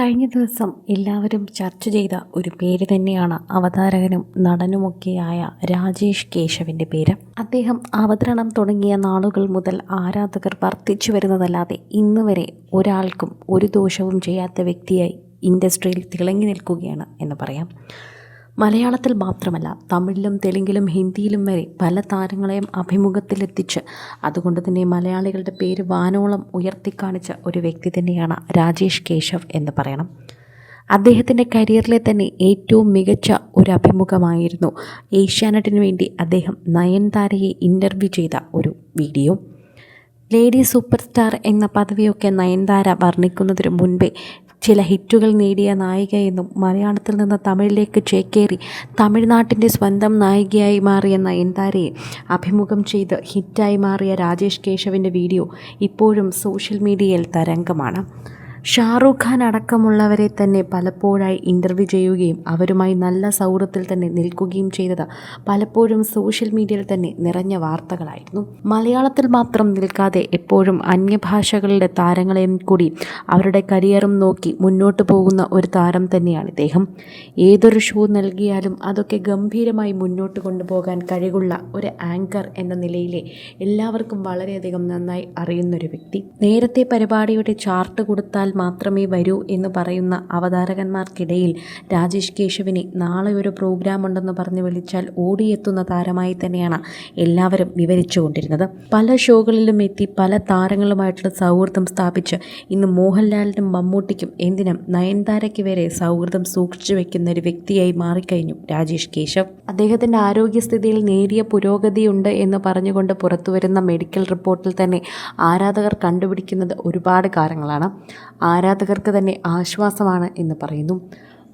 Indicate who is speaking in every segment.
Speaker 1: കഴിഞ്ഞ ദിവസം എല്ലാവരും ചർച്ച ചെയ്ത ഒരു പേര് തന്നെയാണ് അവതാരകനും നടനുമൊക്കെയായ രാജേഷ് കേശവിന്റെ പേര്. അദ്ദേഹം അവതരണം തുടങ്ങിയ നാളുകൾ മുതൽ ആരാധകർ വർദ്ധിച്ചു വരുന്നതല്ലാതെ ഇന്ന് വരെ ഒരാൾക്കും ഒരു ദോഷവും ചെയ്യാത്ത വ്യക്തിയായി ഇൻഡസ്ട്രിയിൽ തിളങ്ങി നിൽക്കുകയാണ് എന്ന് പറയാം. മലയാളത്തിൽ മാത്രമല്ല തമിഴിലും തെലുങ്കിലും ഹിന്ദിയിലും വരെ പല താരങ്ങളെയും അഭിമുഖത്തിലെത്തിച്ച് അതുകൊണ്ട് തന്നെ മലയാളികളുടെ പേര് വാനോളം ഉയർത്തിക്കാണിച്ച ഒരു വ്യക്തി തന്നെയാണ് രാജേഷ് കേശവ് എന്ന് പറയണം. അദ്ദേഹത്തിന്റെ കരിയറിലെ തന്നെ ഏറ്റവും മികച്ച ഒരു അഭിമുഖമായിരുന്നു ഏഷ്യാനെറ്റിന് വേണ്ടി അദ്ദേഹം നയൻതാരയെ ഇന്റർവ്യൂ ചെയ്ത ഒരു വീഡിയോ. ലേഡി സൂപ്പർ സ്റ്റാർ എന്ന പദവിയൊക്കെ നയൻതാര വർണിക്കുന്നതിന് മുൻപേ ചില ഹിറ്റുകൾ നേടിയ നായിക എന്നും മലയാളത്തിൽ നിന്ന് തമിഴിലേക്ക് ചേക്കേറി തമിഴ്നാട്ടിന്റെ സ്വന്തം നായികയായി മാറിയ നയൻതാരയെ അഭിമുഖം ചെയ്ത് ഹിറ്റായി മാറിയ രാജേഷ് കേശവിന്റെ വീഡിയോ ഇപ്പോഴും സോഷ്യൽ മീഡിയയിൽ തരംഗമാണ്. ഷാറൂഖ് ഖാൻ അടക്കമുള്ളവരെ തന്നെ പലപ്പോഴായി ഇന്റർവ്യൂ ചെയ്യുകയും അവരുമായി നല്ല സൗഹൃദത്തിൽ തന്നെ നിൽക്കുകയും ചെയ്തത് പലപ്പോഴും സോഷ്യൽ മീഡിയയിൽ തന്നെ നിറഞ്ഞ വാർത്തകളായിരുന്നു. മലയാളത്തിൽ മാത്രം നിൽക്കാതെ എപ്പോഴും അന്യഭാഷകളുടെ താരങ്ങളെയും കൂടി അവരുടെ കരിയറും നോക്കി മുന്നോട്ട് പോകുന്ന ഒരു താരം തന്നെയാണ് ഇദ്ദേഹം. ഏതൊരു ഷോ നൽകിയാലും അതൊക്കെ ഗംഭീരമായി മുന്നോട്ട് കൊണ്ടുപോകാൻ കഴിവുള്ള ഒരു ആങ്കർ എന്ന നിലയിലെ എല്ലാവർക്കും വളരെയധികം നന്നായി അറിയുന്നൊരു വ്യക്തി. നേരത്തെ പരിപാടിയുടെ ചാർട്ട് കൊടുത്താൽ മാത്രമേ വരൂ എന്ന് പറയുന്ന അവതാരകന്മാർക്കിടയിൽ രാജേഷ് കേശവിനെ നാളെ ഒരു പ്രോഗ്രാം ഉണ്ടെന്ന് പറഞ്ഞ് വിളിച്ചാൽ ഓടിയെത്തുന്ന താരമായി തന്നെയാണ് എല്ലാവരും വിവരിച്ചുകൊണ്ടിരുന്നത്. പല ഷോകളിലും എത്തി പല താരങ്ങളുമായിട്ടുള്ള സൗഹൃദം സ്ഥാപിച്ച് ഇന്ന് മോഹൻലാലിനും മമ്മൂട്ടിക്കും എന്തിനും നയൻതാരയ്ക്ക് വരെ സൗഹൃദം സൂക്ഷിച്ചു വെക്കുന്ന ഒരു വ്യക്തിയായി മാറിക്കഴിഞ്ഞു രാജേഷ് കേശവ്. അദ്ദേഹത്തിന്റെ ആരോഗ്യസ്ഥിതിയിൽ നേരിയ പുരോഗതിയുണ്ട് എന്ന് പറഞ്ഞുകൊണ്ട് പുറത്തുവരുന്ന മെഡിക്കൽ റിപ്പോർട്ടിൽ തന്നെ ആരാധകർ കണ്ടുപിടിക്കുന്നത് ഒരുപാട് കാര്യങ്ങളാണ് ആരാധകർക്ക് തന്നെ ആശ്വാസമാണ് എന്ന് പറയുന്നു.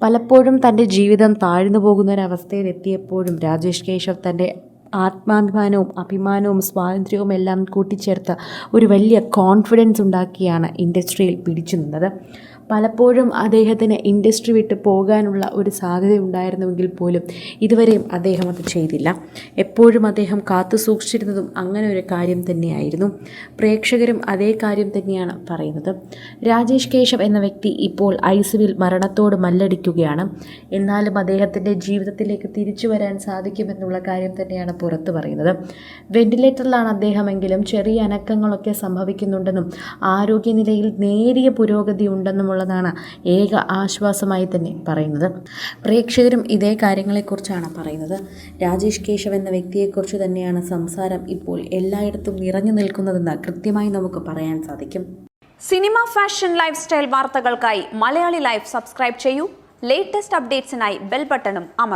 Speaker 1: പലപ്പോഴും തന്റെ ജീവിതം താഴ്ന്നു പോകുന്ന അവസ്ഥയിൽ എത്തിയപ്പോഴും രാജേഷ് കേശവ് തന്റെ ആത്മാഭിമാനവും അഭിമാനവും സ്വാതന്ത്ര്യവും എല്ലാം കൂട്ടിച്ചേർത്ത് ഒരു വലിയ കോൺഫിഡൻസ് ഉണ്ടാക്കിയാണ് ഇൻഡസ്ട്രിയിൽ പിടിച്ചു നിന്നത്. പലപ്പോഴും അദ്ദേഹത്തിന് ഇൻഡസ്ട്രി വിട്ട് പോകാനുള്ള ഒരു സാധ്യത ഉണ്ടായിരുന്നുവെങ്കിൽ പോലും ഇതുവരെയും അദ്ദേഹം അത് ചെയ്തില്ല. എപ്പോഴും അദ്ദേഹം കാത്തു സൂക്ഷിച്ചിരുന്നതും അങ്ങനെ ഒരു കാര്യം തന്നെയായിരുന്നു. പ്രേക്ഷകരും അതേ കാര്യം തന്നെയാണ് പറയുന്നത്. രാജേഷ് കേശവ് എന്ന വ്യക്തി ഇപ്പോൾ ഐ സിവിൽ മരണത്തോട് മല്ലടിക്കുകയാണ്. എന്നാലും അദ്ദേഹത്തിന്റെ ജീവിതത്തിലേക്ക് തിരിച്ചു വരാൻ സാധിക്കുമെന്നുള്ള കാര്യം തന്നെയാണ് പുറത്തു പറയുന്നത്. വെന്റിലേറ്ററിലാണ് അദ്ദേഹമെങ്കിലും ചെറിയ അനക്കങ്ങളൊക്കെ സംഭവിക്കുന്നുണ്ടെന്നും ആരോഗ്യനിലയിൽ നേരിയ പുരോഗതി ഉണ്ടെന്നുമുള്ളതാണ് ഏക ആശ്വാസമായി തന്നെ പറയുന്നത്. പ്രേക്ഷകരും ഇതേ കാര്യങ്ങളെക്കുറിച്ചാണ് പറയുന്നത്. രാജേഷ് കേശവ് എന്ന വ്യക്തിയെക്കുറിച്ച് തന്നെയാണ് സംസാരം ഇപ്പോൾ എല്ലായിടത്തും നിറഞ്ഞു നിൽക്കുന്നതെന്ന് കൃത്യമായി നമുക്ക് പറയാൻ സാധിക്കും.
Speaker 2: സിനിമ ഫാഷൻ ലൈഫ് സ്റ്റൈൽ വാർത്തകൾക്കായി മലയാളി ലൈഫ് സബ്സ്ക്രൈബ് ചെയ്യൂ. ലേറ്റസ്റ്റ് അപ്ഡേറ്റ്സിനായി ബെൽ ബട്ടണും അമർ